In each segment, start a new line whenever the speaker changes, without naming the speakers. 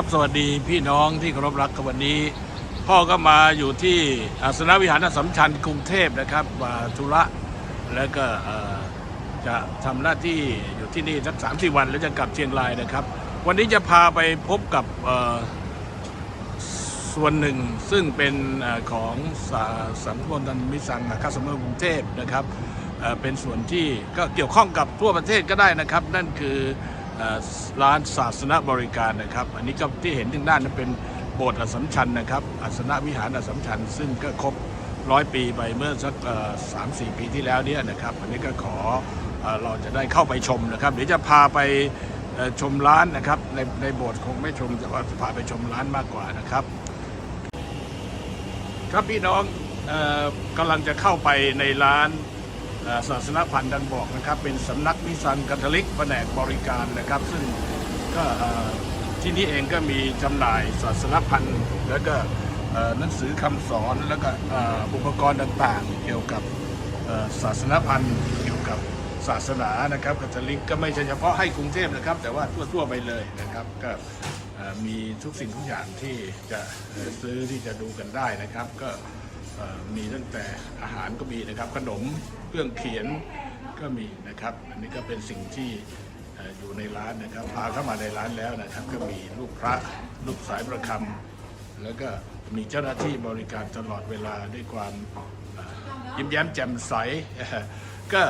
ครับสวัสดีพี่น้องที่เคารพรักกับวันนี้ พ่อก็มาอยู่ที่อาสนวิหารสสัมชัญกรุงเทพนะครับมาธุระแล้วก็จะทำหน้าที่อยู่ที่นี่สักสามสี่วันแล้วจะกลับเชียงรายนะครับ วันนี้จะพาไปพบกับส่วนหนึ่งซึ่งเป็นอของส,สังคมดันมิสังคาสเมอร์กรุงเทพนะครับเป็นส่วนที่ก็เกี่ยวข้องกับทั่วประเทศก็ได้นะครับ นั่นคือ ร้านศาสนบริการนะครับ อันนี้ก็ที่เห็นทางด้านนั้นเป็นโบสถ์อสมชัญนะครับอสนวิหารอสมชัญซึ่งก็ครบร้อยปีไปเมื่อสักสามสี่ปีที่แล้วเนี่ยนะครับ อันนี้ก็ขอเอ่อเราจะได้เข้าไปชมนะครับ เดี๋ยวจะพาไปชมร้านนะครับในในโบสถ์คงไม่ชมแต่ว่าจะพาไปชมร้านมากกว่านะครับ ครับพี่น้องออกำลังจะเข้าไปในร้าน ศาสนพันธ์ดังบอกนะครับ เป็นสำนักมิสันกัทอลิกแผนกบริการนะครับ ซึ่งก็ที่นี่เองก็มีจำหน่ายศาสนพันธ์แล้วก็หนังสือคำสอนแล้วก็อุปกรณ์ต่างๆ เกี่ยวกับศาสนพันธ์เกี่ยวกับศาสนานะครับกัทอลิกก็ไม่ใช่เฉพาะให้กรุงเทพนะครับ แต่ว่าทั่วๆไปเลยนะครับ ก็มีทุกสิ่งทุกอย่างที่จะซื้อที่จะดูกันได้นะครับก็ มีตั้งแต่อาหารก็มีนะครับ ขนมเครื่องเขียนก็มีนะครับ อันนี้ก็เป็นสิ่งที่ออยู่ในร้านนะครับ พาเข้ามาในร้านแล้วนะครับ ก็มีลูกพระลูกสายประคำแล้วก็มีเจ้าหน้าที่บริการตลอดเวลาด้วยความยิ้มแย้มแจ่มใส ก็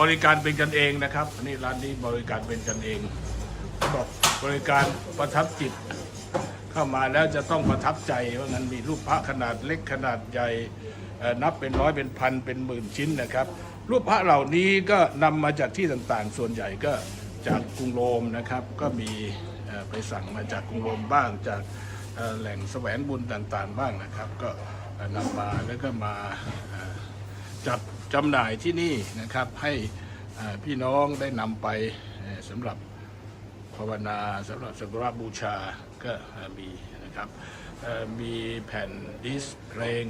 บริการเป็นกันเองนะครับอันนี้ร้านนี้บริการเป็นกันเองบอกบริการประทับจิต เข้ามาแล้วจะต้องประทับใจว่างั้นมีรูปพระขนาดเล็กขนาดใหญ่นับเป็นร้อยเป็นพันเป็นหมื่นชิ้นนะครับ รูปพระเหล่านี้ก็นำมาจากที่ต่างๆ ส่วนใหญ่ก็จากกรุงโรมนะครับ ก็มีไปสั่งมาจากกรุงโรมบ้างจากแหล่งแสวงบุญต่างๆ บ้างนะครับ ก็นำมาแล้วก็มาจัดจำหน่ายที่นี่นะครับ ให้พี่น้องได้นำไปสำหรับภาวนาสำหรับสักการะบูชา ก็มีนะครับมีแผ่นดิสเพลง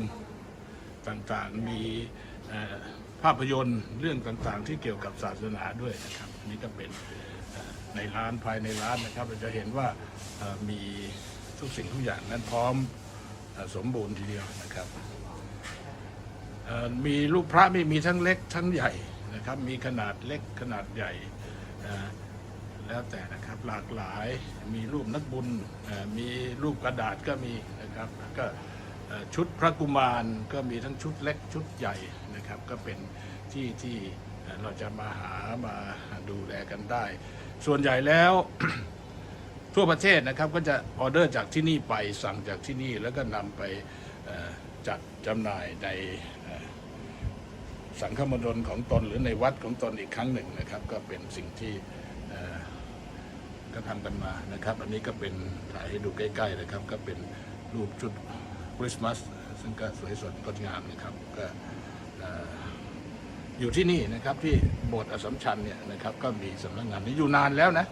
ต่างๆ มีภาพยนตร์เรื่องต่างๆ ที่เกี่ยวกับศาสนาด้วยนะครับอันนี้ก็เป็นในร้านภายในร้านนะครับเราจะเห็นว่ามีทุกสิ่งทุกอย่างนั้นพร้อมสมบูรณ์ทีเดียวนะครับมีรูปพระไม่มีทั้งเล็กทั้งใหญ่นะครับ มีขนาดเล็กขนาดใหญ่ แล้วแต่นะครับหลากหลายมีรูปนักบุญมีรูปกระดาษก็มีนะครับแล้วก็ชุดพระกุมารก็มีทั้งชุดเล็กชุดใหญ่นะครับ ก็เป็นที่ที่เราจะมาหามาดูแลกันได้ ส่วนใหญ่แล้วทั่วประเทศนะครับก็จะออเดอร์จากที่นี่ไปสั่งจากที่นี่แล้วก็นำไปจัดจำหน่ายในสังฆมณฑลของตนหรือในวัดของตนอีกครั้งหนึ่งนะครับ ก็เป็นสิ่งที่ ก็ทำกันมานะครับ อันนี้ก็เป็นถ่ายให้ดูใกล้ๆนะครับ ก็เป็นรูปชุดคริสต์มาสซึ่งก็สวยสดงดงามนะครับก็เอ่อยู่ที่นี่นะครับที่โบสถ์อสสัมชัญเนี่ยนะครับก็มีสำนักงานนี้อยู่นานแล้วนะ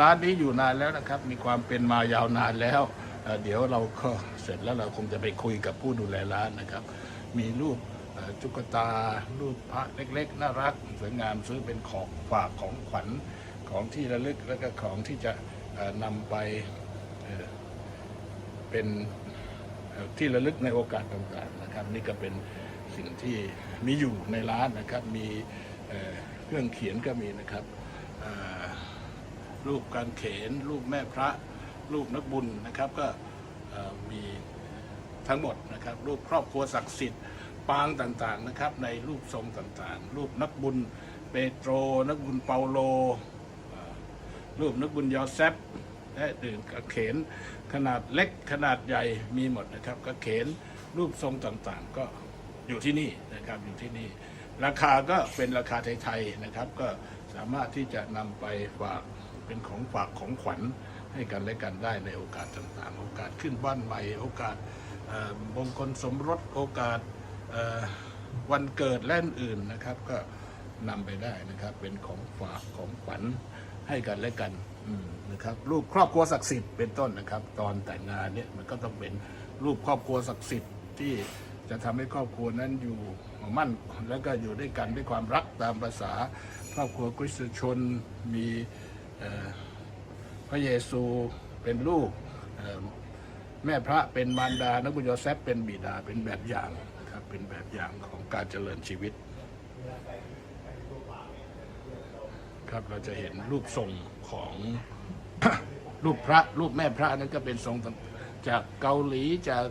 ร้านนี้อยู่นานแล้วนะครับ มีความเป็นมายาวนานแล้วเเดี๋ยวเราก็เสร็จแล้วเราคงจะไปคุยกับผู้ดูแลร้านนะครับ มีรูปเอ่อตุ๊กตารูปพระเล็กๆ น่ารักสวยงามซื้อเป็นของฝากของขวัญ ของที่ระลึกแล้วก็ของที่จะนำไปเป็นที่ระลึกในโอกาสต่างๆนะครับ นี่ก็เป็นสิ่งที่มีอยู่ในร้านนะครับ มีเครื่องเขียนก็มีนะครับรูปการเขน รูปแม่พระ รูปนักบุญนะครับก็มีทั้งหมดนะครับ รูปครอบครัวศักดิ์สิทธิ์ปางต่างๆนะครับ ในรูปทรงต่างๆ รูปนักบุญเปโตรนักบุญเปาโล รูปนักบุญยอเซฟและอื่นกระเขนขนาดเล็กขนาดใหญ่มีหมดนะครับกระเขนรูปทรงต่างๆ ก็อยู่ที่นี่นะครับอยู่ที่นี่ ราคาก็เป็นราคาไทยๆนะครับ ก็สามารถที่จะนำไปฝากเป็นของฝากของขวัญให้กันและกันได้ในโอกาสต่างๆ โอกาสขึ้นบ้านใหม่ โอกาสมงคลสมรสโอกาสวันเกิดและอื่นนะครับ ก็นำไปได้นะครับเป็นของฝากของขวัญ ให้กันและกันอืมนะครับรูปครอบครัวศักดิ์สิทธิ์เป็นต้นนะครับ ตอนแต่งงานเนี่ยมันก็ต้องเป็นรูปครอบครัวศักดิ์สิทธิ์ที่จะทำให้ครอบครัวนั้นอยู่มั่นแล้วก็อยู่ด้วยกันด้วยความรักตามภาษาครอบครัวคริสตชนมีเอ่อพระเยซูเป็นลูกเอ่อแม่พระเป็นมารดา นักบุญยอแซปเป็นบิดาเป็นแบบอย่างนะครับเป็นแบบอย่างของการเจริญชีวิต ครับเราจะเห็นรูปทรงของรูปพระรูปแม่พระนั้นก็เป็นทรงจากเกาหลีจาก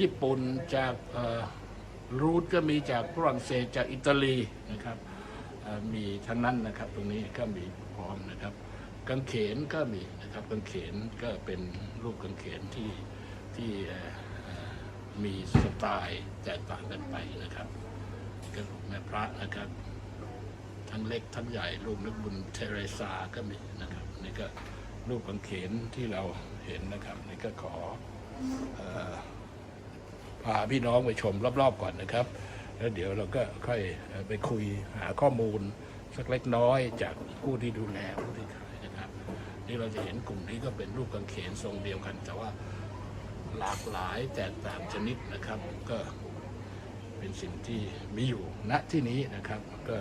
ญี่ปุ่นจากรูทก็มีจากฝรั่งเศสจากอิตาลีนะครับมีทั้งนั้นนะครับตรงนี้ก็มีพร้อมนะครับกางเขนก็มีนะครับกางเขนก็เป็นรูปกางเขนที่ที่มีสไตล์แตกต่างกันไปนะครับก็รูปแม่พระนะครับ ทั้งเล็กทั้งใหญ่รูปนึกบุญเทเรซาก็มีนะครับนี่ก็รูปกางเขนที่เราเห็นนะครับนี่ก็ขออพาพี่น้องไปชมรอบๆก่อนนะครับ แล้วเดี๋ยวเราก็ค่อยไปคุยหาข้อมูลสักเล็กน้อยจากผู้ที่ดูแลผู้ที่ขายนะครับนี่เราจะเห็นกลุ่มนี้ก็เป็นรูปกางเขนทรงเดียวกัน แต่ว่าหลากหลายแตกต่างชนิดนะครับ ก็เป็นสิ่งที่มีอยู่ณที่นี้นะครับก็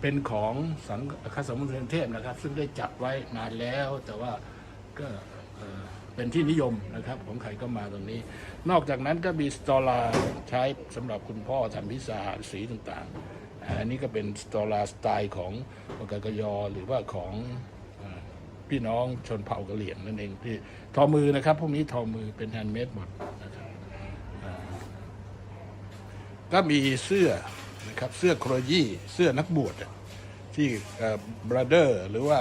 เป็นของสังฆสมุทรเทพนะครับ ซึ่งได้จัดไว้นานแล้ว แต่ว่าก็เป็นที่นิยมนะครับของใครก็มาตรงนี้ นอกจากนั้นก็มีสตอลาใช้สำหรับคุณพ่อทำพิซาสีต่างๆอ่าอันนี้ก็เป็นสตอลาสไตล์ของปกกยอหรือว่าของพี่น้องชนเผ่ากะเหรี่ยงนั่นเองที่ทอมือนะครับ พวกนี้ทอมือเป็นแฮนด์เมดหมดนะครับก็มีเสื้อ นะครับเสื้อโครยี่เสื้อนักบวชที่บราเดอร์หรือว่า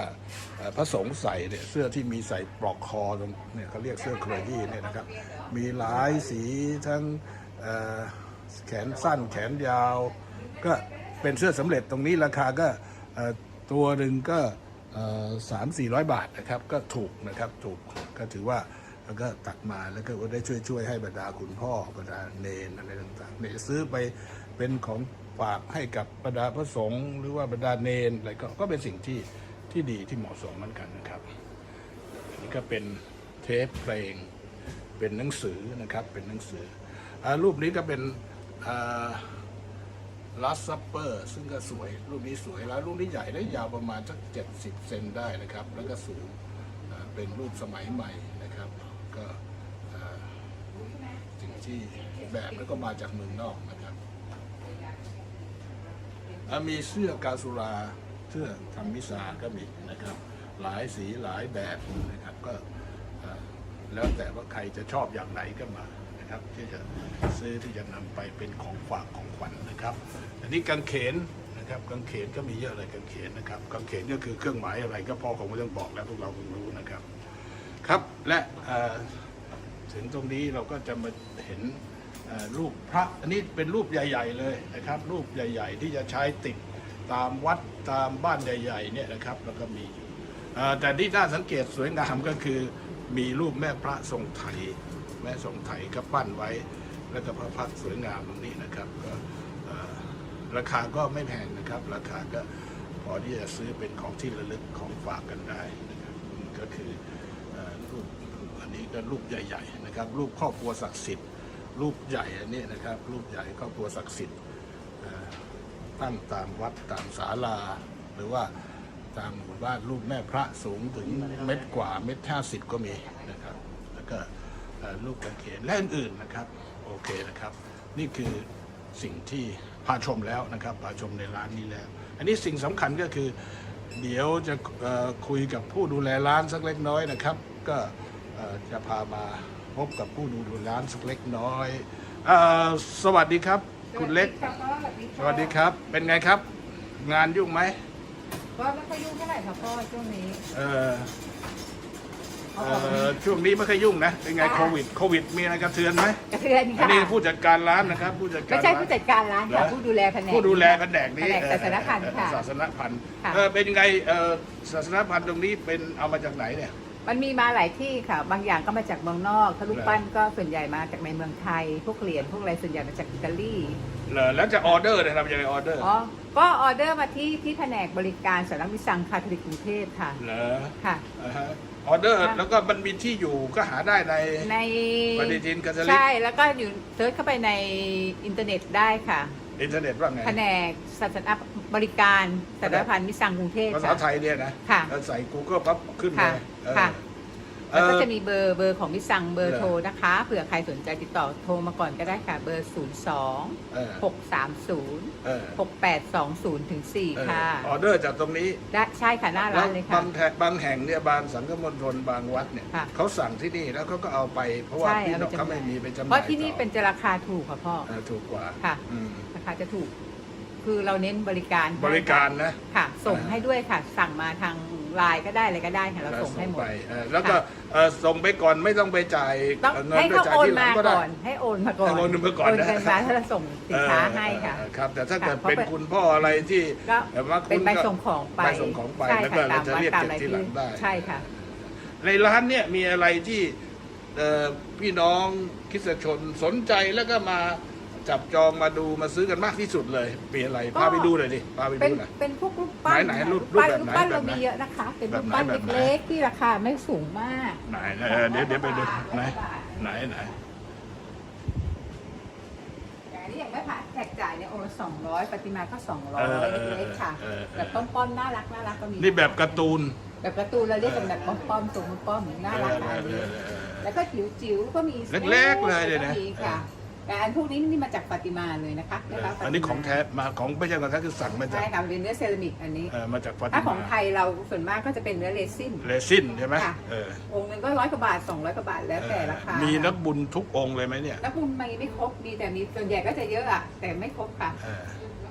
พระสงฆ์ใส่เนี่ยเสื้อที่มีใส่ปลอกคอตรงเนี่ยเขาเรียกเสื้อโครยี่เนี่ยนะครับมีหลายสีทั้งแขนสั้นแขนยาว ก็เป็นเสื้อสำเร็จตรงนี้ราคาก็ตัวหนึ่งก็สามสี่ร้อยบาทนะครับก็ถูกนะครับถูกก็ถือว่าแล้วก็ตัดมาแล้วก็ได้ช่วยช่วยให้บรรดาคุณพ่อบรรดาเนนอะไรต่างๆเนี่ยซื้อไปเป็นของ ฝากให้กับบรรดาพระสงฆ์หรือว่าบรรดาเนนอะไรก็ก็เป็นสิ่งที่ที่ดีที่เหมาะสมเหมือนกันนะครับนี่ก็เป็นเทปเพลง เป็นหนังสือนะครับเป็นหนังสืออรูปนี้ก็เป็นลัสซัปเปอร์ซึ่งก็สวย รูปนี้สวยแล้วรูปนี้ใหญ่ได้ยาวประมาณสัก70 เซนได้นะครับ แล้วก็สูงเป็นรูปสมัยใหม่นะครับ ก็สิ่งที่แบบแล้วก็มาจากเมืองนอกนะ มีเสื้อกาสุราเสื้อทำมิสาก็มีนะครับ หลายสีหลายแบบนะครับก็แล้วแต่ว่าใครจะชอบอย่างไหนก็มานะครับ ที่จะซื้อที่จะนำไปเป็นของฝากของขวัญนะครับ อันนี้กางเขนนะครับกางเขนก็มีเยอะเลยกางเขนนะครับกางเขนก็คือเครื่องหมายอะไรก็พ่อของไม่ต้องบอกแล้วพวกเราคงรู้นะครับ ครับและถึงตรงนี้เราก็จะมาเห็น รูปพระอันนี้เป็นรูปใหญ่ ๆ เลยนะครับ รูปใหญ่ ๆ ที่จะใช้ติดตามวัดตามบ้านใหญ่ๆเนี่ยนะครับแล้วก็มีอยู่แต่ที่น่าสังเกตสวยงามก็คือมีรูปแม่พระทรงไทยแม่ทรงไทยก็ปั้นไว้ แล้วก็พระพักสวยงามตรงนี้นะครับก็ราคาก็ไม่แพงนะครับ ราคาก็พอที่จะซื้อเป็นของที่ระลึกของฝากกันได้นะครับก็คืออรูปอันนี้ก็รูปใหญ่ ๆ นะครับ รูปครอบครัวศักดิ์สิทธิ์ รูปใหญ่อันนี้นะครับ รูปใหญ่ครอบครัวศักดิ์สิทธิ์ตั้งตามวัดตามศาลา หรือว่าตามหมู่บ้านรูปแม่พระสูงถึงเม็ดกว่าเม็ดห้าสิบก็มีนะครับ แล้วก็รูปกางเขนและอื่นๆนะครับ โอเคนะครับ นี่คือสิ่งที่พาชมแล้วนะครับพาชมในร้านนี้แล้ว อันนี้สิ่งสำคัญก็คือ เดี๋ยวจะคุยกับผู้ดูแลร้านสักเล็กน้อยนะครับ ก็จะพามา พบกับผู้ดูแลร้านสักเล็กน้อยเออสวัสดีครับ คุณเล็กสวัสดีครับ เป็นไงครับ งานยุ่งไหม
ก็ไม่ค่อยยุ่งเท่าไหร่ค่ะพ่อช่วงนี้
เออเอ่อช่วงนี้ไม่ค่อยยุ่งนะ เป็นไงโควิดโควิด มีอะไรกระเทือนไหม
กระเทือน
อัน
ค่ะ
นี้ผู้จัดการร้านนะครับ ผู้จัดการ
ไม่ใช่
ร้าน
ผู้จัดการร้านค่ะ
เหรอ
ผู้ดูแลแผนก
ผู้ดูแลแผนกนี้
แผนกศาสนพันธ์ค่ะ
เออศาสนพันธ์
ค่ะ
เออเป็นยังไงเออศาสนพันธ์ตรงนี้เป็นเอามาจากไหนเนี่ย
มันมีมาหลายที่ค่ะ บางอย่างก็มาจากเมืองนอกถ้ารูป
เหรอ
ปั้นก็ส่วนใหญ่มาจากในเมืองไทย พวกเหรียญพวกอะไรส่วนใหญ่มาจากอิตาลี
เหรอแล้วจะออเดอร์เนี่ยทำยังไงออเดอร์
อ๋อก็ออเดอร์มาที่ที่แผนกบริการสำนักวิสังคาทอลิกกรุงเทพค่ะ
เหรอ
ค่ะ
อ่าฮะออเดอร์
ค่ะ
แล้วก็มันมีที่อยู่ก็หาได้ใน
ใน
ปฏิทินกัทลิก
ใช่แล้วก็อยู่เซิร์ชเข้าไปในอินเทอร์เน็ตได้ค่ะ
อินเทอร์เน็ตว่าไง
แผนกศาสนา บริการสำนักพันธ์มิสังกรุงเทพ
ภาษา
ค่ะ
ไทยเนี่ยนะ
ค่ะ
แล้วใส่ Google ปั๊บขึ้นเล
ค่ะ
ยเออ
ค่ะแล้วก็
เอ่อ
จะมีเบอร์เบอร์ของมิสังเบอร์
เหรอ
โทรนะคะ เผื่อใครสนใจติดต่อโทรมาก่อนก็ได้ค่ะ เบอร์ 0 2
เออ
6 3 0
เออ
6 8 2 0ถึง
เออ
4ค่ะ
ออเดอร์จากตรงนี้
ได้ใช่ค่ะหน้าร้านเลย
บา
ค่ะ
งแห่งบางแห่งเนี่ยบางสังฆมณฑลบางวัดเนี่ย
ค่ะ
เขาสั่งที่นี่แล้วเขาก็เอาไป เพราะว่า
ใช่
พี่
เอา
น้
ไป
องเขา
จำหน่าย
ไม่มีไปจำหน่าย
เพราะที่นี่
ต่อ
เป็นจะราคาถูกค่ะพ่อ
เออถูกกว่า
ค่ะ
อืม
ราคาจะถูก คือเราเน้นบริการให้
บริการนะ
ค่ะ ส่ง
อ่า
ให้ด้วยค่ะ สั่งมาทางไลน์ก็ได้อะไรก็ได้ค่ะเราส่งให้หมด
ไปเออแล้วก็เอ่อส่งไปก่อนไม่ต้องไปจ่าย
ต้อง
เงิน
ให้
ไป
เขา
จ่าย
โอน
ที่หลั
มาง
ก็ได้
ก่อน ให้โอนมาก่อน
ให้โอนมาก่อนนะ
โอนมาถ้าเราส่งสินค้าให้ค่ะ
เออครับ แต่ถ้าเกิด
ค่ะ
เป็น
เพราะ
คุณพ่ออะไรที่
ก็
แบบว่า
เป็น
คุณ
ใบ
ก็
ส่งของไป
ใบส่งของไป
ใช่
แล้วก็
ค่ะ
เราจะเรียก
ตาม
เก็บที่หลังได้
ใช่ค่ะ
ในร้านเนี่ยมีอะไรที่เอ่อพี่น้องคริสตชนสนใจแล้วก็มา จับจองมาดูมาซื้อกันมากที่สุดเลยมีอะไร
ก็
พาไปดูหน่อยดิพาไป
เป็น
ดูหน่อย
เป็นพวกรูปปั้น
ไหนๆ
ค่ะ
รูป
รูปปั้น
รู
รู
ป
ป
แบบไหน
ปั้น
แบบ
เรา
ไหน
มีเยอะนะคะ เป็น
แบบ
รูป
ไหน
ปั้น
แบบไหน
เล็กๆที่ราคาไม่สูงมาก
ไหนเออเดี๋ยวเดี๋ยวไปดูไหนไหนไหน
อย่างนี้อย่างไม่ผ่านแจกจ่ายเนี่ยองค์ละสองร้อยปฏิมาก็สองร้อย
เออ
เล็กๆค่ะ
เออเออ
แบบป้อมๆน่ารักน่ารักก็มี
นี่แบบการ์ตูน
แบบการ์ตูนเราเรียกกันแบบป้อมๆทรงป้อมๆน่ารัก
เอ
ค่ะ
อเออเออ
แล้วก็จิ๋วๆก็มี
เล็กๆเลยเนี่ยนะ
ก็มีค่ะ แต่อันพวกนี้นี่มาจากปฏิมาเลยนะคะ
เอ
ได้
อ
รับปฏิมา
อันนี้ของแท้มาของไม่ใช่ของแท้คือสั่งมาจาก
ใช่ค่ะเป็นเนื้อเซรามิกอันนี้
เออมาจากฟาติ
ถ้าของ
มา
ไทยเราส่วนมากก็จะเป็นเนื้อเรซิน
เรซินใช่ไหม
ค่ะ
เออ
องค์หนึงก็ร้อยกว่าบาทสองร้อยกว่าบาทแล้วแต่ราคา
มี
มี
นักบุญทุกองค์เลยไหมเนี่ย
นักบุญมีไม่ครบมีแต่มีส่วนใหญ่ก็จะเยอะอะแต่ไม่ครบค่ะ
เออ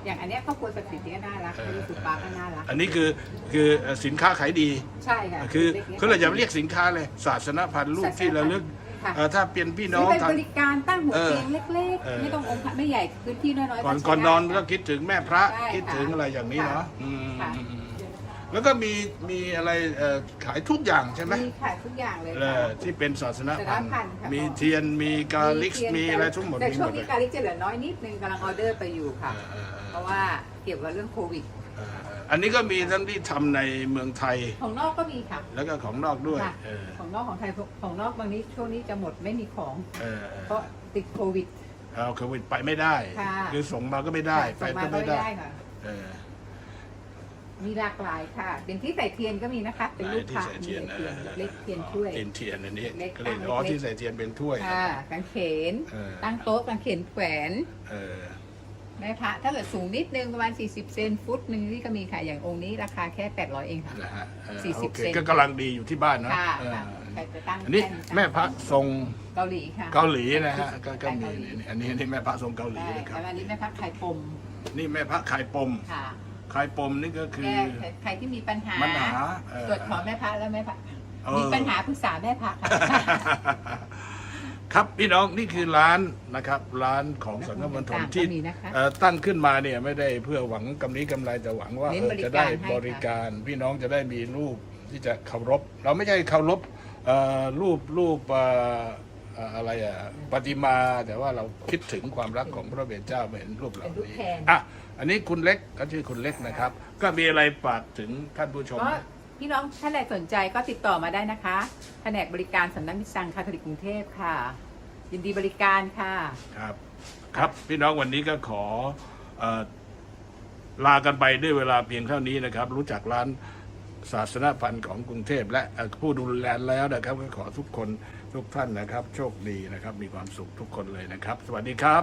อย่างอันเนี้ยครอบครัวศักดิ์สิทธิ์นี่ก็น่ารัก
เออ
อันนี้สุปาก็น่ารัก
อันนี้คือคือเอ่อสินค้าขายดี
ใช่ค่ะ
คือ
ล็กๆ
คือเราจะเรียกสินค้าเลยศาสนพันธ์รูปที่ระลึก
ค่ะ
เอ่อถ้าเป็นพี่น้
ซื้
อ
องไป
ทาง
บริการตั้งหัว
เออ
เตียงเล็ก
เออ
ๆ ไม่ต้ององค์พระไม่ใหญ่พื้นที่น้อยๆ
ก่อน
ใช้
ก่อนนอน
ได้
ก็คิดถึงแม่พระ
ใช่
คิดถึง
ค่ะ
อะไรอย่างนี้
ค่ะ
เนาะอืม
ค่ะ
อืมอืมแล้วก็มีมีอะไรเอ่อขายทุกอย่างใช่ไหม
มีขายทุกอย่างเลย
เอ
ค่ะ
อที่เป็นศาสนพันธ์
ศาสนพันธ์ค่ะ
มีเทียนมีกาลิก
เทียน
มีอะไรทั้งหมด
แต่
มี
ช่
ห
ว
ม
ง
ดเล
นี้
ย
การลิกจะเหลือน้อยนิดนึงกำลังออเดอร์ไปอยู่ค่ะ
เออเออ
เพราะว่าเกี่ยวกับเรื่องโควิด
เออเอออันนี้ก็มีทั้งที่ทำในเมืองไทย
ของนอกก็มีค่ะ
แล้วก็ของนอกด้วย
ค่ะ
เออ
ของนอกของไทยของนอกบางนี้ช่วงนี้จะหมดไม่มีของ
เออเออ
เพราะติดโควิด
เอาโควิดไปไม่ได้
ค่ะ
คือส่งมาก็ไม่ได้ ไป
ส่งมา
ก็
ก็
ไม่
ไม่
ได้
ได้ค่ะ
เออ
มีหลากหลายค่ะ เป็นที่ใส่เทียนก็มีนะคะ เป็นรูป
ที่
พระ
ใส่
มี
เทียน
เทียน
ออ
เล็กๆเทียนถ้วย
เทียนเทียนอันนี้
เล็ก
ก็เลย
ตั้ง
อ๋อ
เล็ก
ที่ใส่เทียนเป็นถ้วย
ค่ะกางเขน
เออ
ตั้งโต๊ะกางเขนแขวน
เออ
แม่พระถ้าเกิดสูงนิดนึงประมาณ 40 เซนฟุตหนึ่งนี่ก็มีค่ะ อย่างองค์นี้ราคาแค่ 800 เองค่ะ
นะฮะเออ
สี่สิบ
โอเค
เซน
ก็กำลังดีอยู่ที่บ้านเนอะ
ค่ะ
เออ
ค่ะใครจะตั้ง
อันนี้
ท่ตั้ง
แม่พระทรง
เกาหลีค่ะ
เกาหลีนะฮะก็ก็มี
เกาหลี
นี่อันนี้อันนี้แม่พระทรงเกาหลี
ใช่
นะครับ
แล้วอันนี้แม่พระไข่ปม
นี่แม่พระขายปม
ค่ะ
ขายปมนี่ก็คือ
แก้ใครที่มีปัญหา
ปัญหาเออ
ตรวจขอแม่พระแล้วแม่พระ
เออ
มีปัญหาปรึกษาแม่พระค่ะ
ครับพี่น้องนี่คือร้านนะครับร้านของสังฆมณฑลที่
ก็มีนะคะ
เอ่อตั้งขึ้นมาเนี่ยไม่ได้เพื่อหวังกำนี้กำไรแต่หวังว่า
เน้น
เออจะได้
บริการให้
บริการ พี่น้องจะได้มีรูปที่จะเคารพ เราไม่ใช่เคารพเอ่อรูปรูปเอ่อเอ่ออะไรอะปฏิมาแต่ว่าเราคิดถึงความรักของพระเบญเจ้ามาเห็นรูปเหล่า
เป็นรูป
นี้
แทน
อะอันนี้คุณเล็กก็ชื่อคุณเล็กนะครับ ก็มีอะไรฝากถึงท่านผู้ชม
ก็พี่น้องท่านใดสนใจก็ติดต่อมาได้นะคะ แผนกบริการสำนักมิตรสังคาทอลิกกรุงเทพค่ะ ยินดีบริการค่ะ
ครับ ครับพี่น้องวันนี้ก็ขอเอ่อลากันไปด้วยเวลาเพียงเท่านี้นะครับ รู้จักร้านศาสนพันธ์ของกรุงเทพและเอ่อผู้ดูแลแล้วนะครับ ก็ขอทุกคนทุกท่านนะครับ โชคดีนะครับ มีความสุขทุกคนเลยนะครับ สวัสดีครับ